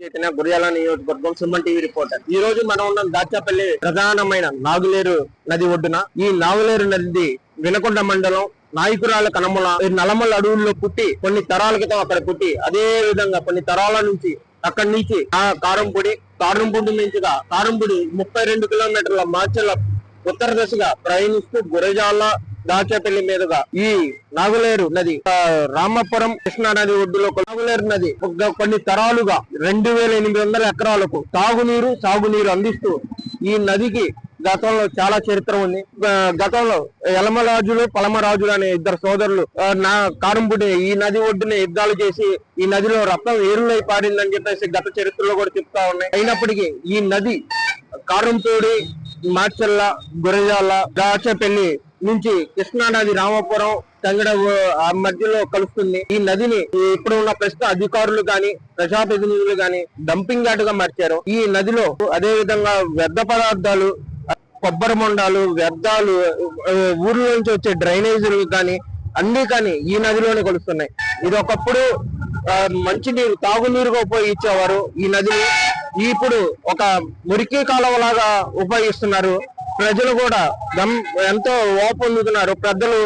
చైతన్య గురియాల నియోజకవర్గం Suman TV reporter. ఈ రోజు మనం ఉన్న దాచాపల్లి ప్రధానమైన నాగులేరు నది ఒడ్డున ఈ నాగులేరు నది వినకొండ మండలం నాయకురాల కనమల ఈ అడవుల్లో పుట్టి కొన్ని తరాల క్రితం అక్కడ పుట్టి అదే విధంగా కొన్ని తరాల నుంచి అక్కడి నుంచి ఆ కారంపొడి కారంపొడి నుంచిగా కారంపొడి ముప్పై రెండు కిలోమీటర్ల మార్చల ఉత్తర దశగా ప్రయాణిస్తూ గురజాల దాచేపల్లి మీదుగా ఈ నాగులేరు నది రామాపురం రామపురం కృష్ణా నది ఒడ్డులో నాగులేరు నది కొన్ని తరాలుగా రెండు వేల ఎనిమిది వందల ఎకరాలకు తాగునీరు సాగునీరు అందిస్తూ ఈ నదికి గతంలో చాలా చరిత్ర ఉంది. గతంలో యలమరాజులు పలమరాజులు అనే ఇద్దరు సోదరులు నా కారంపుడి ఈ నది ఒడ్డున యుద్ధాలు చేసి ఈ నదిలో రక్తం ఏరులై పారిందని చెప్పేసి గత చరిత్రలో కూడా చెప్తా ఉన్నాయి. అయినప్పటికీ ఈ నది కారంపూడి మార్చల్ల గురజాల దాచపల్లి నుంచి కృష్ణా నది రామపురం తంగడ ఆ మధ్యలో కలుస్తుంది. ఈ నదిని ఇప్పుడు ఉన్న ప్రస్తుత అధికారులు గాని ప్రజాప్రతినిధులు గాని డంపింగ్ యార్డ్గా మార్చారు. ఈ నదిలో అదే విధంగా వ్యర్థ పదార్థాలు కొబ్బరి మొండాలు వ్యర్థాలు ఆ, ఊర్ల నుంచి వచ్చే డ్రైనేజీలు కానీ అన్ని కానీ ఈ నదిలోనే కలుస్తున్నాయి. ఇది ఒకప్పుడు మంచినీరు తాగునీరుగా ఉపయోగించేవారు ఈ నదిని. ఇప్పుడు ఒక మురికి కాలువలాగా ఉపయోగిస్తున్నారు. ప్రజలు కూడా గమ్- ఎంతో ఓపొందుతున్నారు పెద్దలు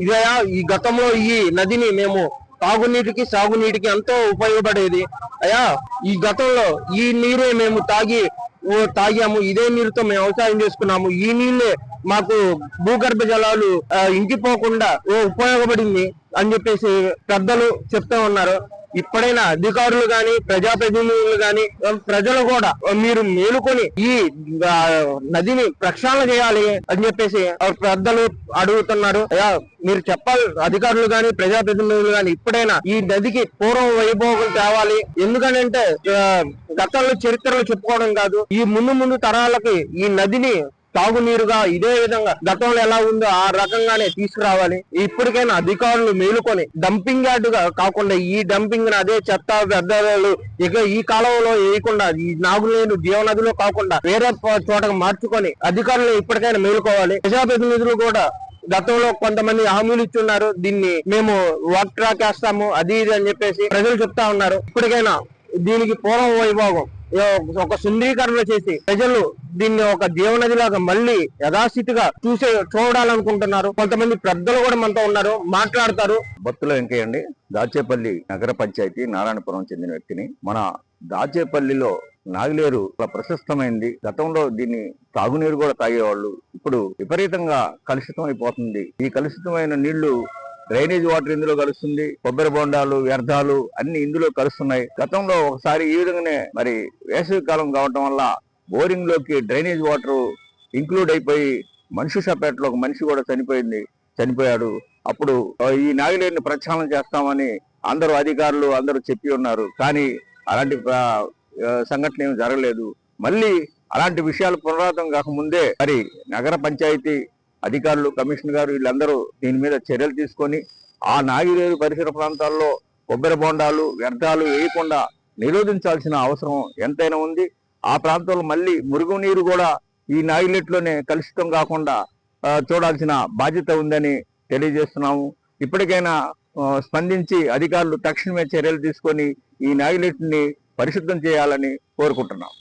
ఇదే ఈ గతంలో ఈ నదిని మేము తాగునీటికి సాగునీటికి ఎంతో ఉపయోగపడేది. అయ్యా ఈ గతంలో ఈ నీరే మేము తాగి ఓ తాగాము. ఇదే నీరుతో మేము వ్యవసాయం చేసుకున్నాము. ఈ నీళ్ళే మాకు భూగర్భ జలాలు ఇంకిపోకుండా ఉపయోగపడింది అని చెప్పేసి పెద్దలు చెప్తా ఉన్నారు. ఇప్పుడైనా అధికారులు గాని ప్రజాప్రతినిధులు గాని ప్రజలు కూడా మీరు మేలుకొని ఈ నదిని ప్రక్షాళన చేయాలి అని చెప్పేసి ఆ పెద్దలు అడుగుతున్నారు. మీరు చెప్పాలి అధికారులు గాని ప్రజాప్రతినిధులు గాని ఇప్పుడైనా ఈ నదికి పూర్వం వైభోగం తేవాలి. ఎందుకనంటే గతంలో చరిత్రలు చెప్పుకోవడం కాదు ఈ ముందు ముందు తరాలకి ఈ నదిని తాగునీరుగా ఇదే విధంగా గతంలో ఎలా ఉందో ఆ రకంగానే తీసుకురావాలి. ఇప్పటికైనా అధికారులు మేలుకొని డంపింగ్ యార్డుగా కాకుండా ఈ డంపింగ్ అదే చెత్త వ్యర్థాలు ఇక ఈ కాలంలో వేయకుండా ఈ నాగులేరు జీవనదిలో కాకుండా వేరే చోటకు మార్చుకొని అధికారులు ఇప్పటికైనా మేలుకోవాలి. ప్రజాప్రతినిధులు కూడా గతంలో కొంతమంది హామీలు ఇచ్చున్నారు. దీన్ని మేము వాక్ ట్రాక్ వేస్తాము అది ఇది అని చెప్పేసి ప్రజలు చెప్తా ఉన్నారు. ఇప్పటికైనా దీనికి పూర్వం వైభోగం ఒక సుందరీకరణ చేసి ప్రజలు దీన్ని ఒక జీవనదిలాగా మళ్ళీ యథాస్థితిగా చూసే చూడాలనుకుంటున్నారు. కొంతమంది పెద్దలు కూడా మనతో ఉన్నారు మాట్లాడతారు. భక్తుల వెంకయ్య అండి దాచేపల్లి నగర పంచాయతీ నారాయణపురం చెందిన వ్యక్తిని మన దాచేపల్లిలో నాగిలేరు చాలా ప్రశస్తమైంది. గతంలో దీన్ని తాగునీరు కూడా తాగేవాళ్ళు. ఇప్పుడు విపరీతంగా కలుషితం అయిపోతుంది ఈ కలుషితమైన నీళ్ళు డ్రైనేజ్ వాటర్ ఇందులో కలుస్తుంది. కొబ్బరి బొండాలు వ్యర్థాలు అన్ని ఇందులో కలుస్తున్నాయి. గతంలో ఒకసారి ఈ విధంగానే మరి వేసవి కాలం కావటం వల్ల బోరింగ్లోకి డ్రైనేజ్ వాటర్ ఇంక్లూడ్ అయిపోయి మనిషి సపేటలో ఒక మనిషి కూడా చనిపోయింది చనిపోయాడు. అప్పుడు ఈ నాగిలేని ప్రక్షాళన చేస్తామని అందరూ అధికారులు అందరూ చెప్పి ఉన్నారు. కానీ అలాంటి సంఘటన ఏమి జరగలేదు. మళ్ళీ అలాంటి విషయాలు పునరావృతం కాకముందే మరి నగర పంచాయతీ అధికారులు కమిషనర్ గారు వీళ్ళందరూ దీని మీద చర్యలు తీసుకొని ఆ నాగిలేరు పరిసర ప్రాంతాల్లో కొబ్బరి బొండాలు వ్యర్థాలు వేయకుండా నిరోధించాల్సిన అవసరం ఎంతైనా ఉంది. ఆ ప్రాంతంలో మళ్ళీ మురుగునీరు కూడా ఈ నాయిలెట్లోనే కలుషితం కాకుండా చూడాల్సిన బాధ్యత ఉందని తెలియజేస్తున్నాము. ఇప్పటికైనా స్పందించి అధికారులు తక్షణమే చర్యలు తీసుకొని ఈ నాయిలెట్ని పరిశుద్ధం చేయాలని కోరుకుంటున్నాం.